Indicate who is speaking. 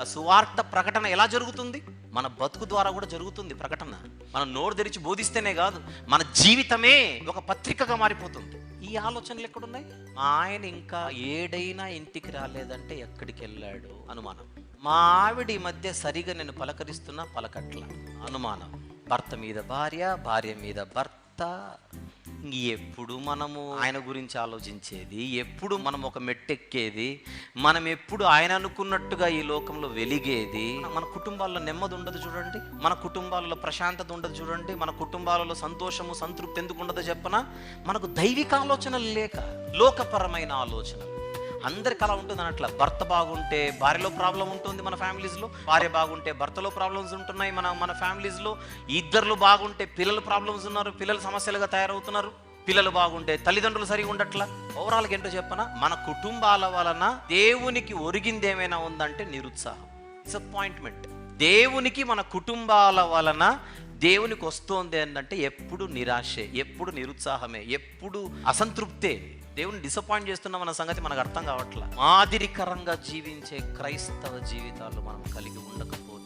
Speaker 1: ఆ సువార్త ప్రకటన ఎలా జరుగుతుంది? మన బతుకు ద్వారా కూడా జరుగుతుంది ప్రకటన. మనం నోరు తెరిచి బోధిస్తేనే కాదు మన జీవితమే ఒక పత్రికగా మారిపోతుంది. ఈ ఆలోచనలు ఎక్కడున్నాయి? మా ఆయన ఇంకా ఏడైనా ఇంటికి రాలేదంటే ఎక్కడికి వెళ్ళాడు? అనుమానం. మా ఆవిడ ఈ మధ్య సరిగా నేను పలకరిస్తున్నా పలకట్ల. అనుమానం. భర్త మీద భార్య భార్య మీద భర్త. ఎప్పుడు మనము ఆయన గురించి ఆలోచించేది ఎప్పుడు మనం ఒక మెట్టెక్కేది మనం ఎప్పుడు ఆయన అనుకున్నట్టుగా ఈ లోకంలో వెలిగేది. మన కుటుంబాల్లో నెమ్మది ఉండదు చూడండి. మన కుటుంబాలలో ప్రశాంతత ఉండదు చూడండి. మన కుటుంబాలలో సంతోషము సంతృప్తి ఎందుకు ఉండదో చెప్పనా? మనకు దైవిక ఆలోచనలు లేక లోకపరమైన ఆలోచనలు. అందరికి అలా ఉంటుంది అన్నట్ల. భర్త బాగుంటే భార్యలో ప్రాబ్లం ఉంటుంది మన ఫ్యామిలీస్లో భార్య బాగుంటే భర్తలో ప్రాబ్లమ్స్ ఉంటున్నాయి మన మన ఫ్యామిలీస్లో ఇద్దరు బాగుంటే పిల్లలు ప్రాబ్లమ్స్ ఉన్నారు పిల్లలు సమస్యలుగా తయారవుతున్నారు. పిల్లలు బాగుంటే తల్లిదండ్రులు సరిగా ఉండట్లా. ఓవరాల్గా ఏంటో చెప్పనా? మన కుటుంబాల వలన దేవునికి ఒరిగింది ఏమైనా ఉందంటే నిరుత్సాహం డిసప్పాయింట్మెంట్ దేవునికి మన కుటుంబాల వలన దేవునికి వస్తోంది ఏంటంటే ఎప్పుడు నిరాశే ఎప్పుడు నిరుత్సాహమే ఎప్పుడు అసంతృప్తే. దేవుని డిసప్పాయింట్ చేస్తున్నాం అన్న సంగతి మనకు అర్థం కావట్లా. మాదిరికరంగా జీవించే క్రైస్తవ జీవితాలు మనం కలిగి ఉండకపోతే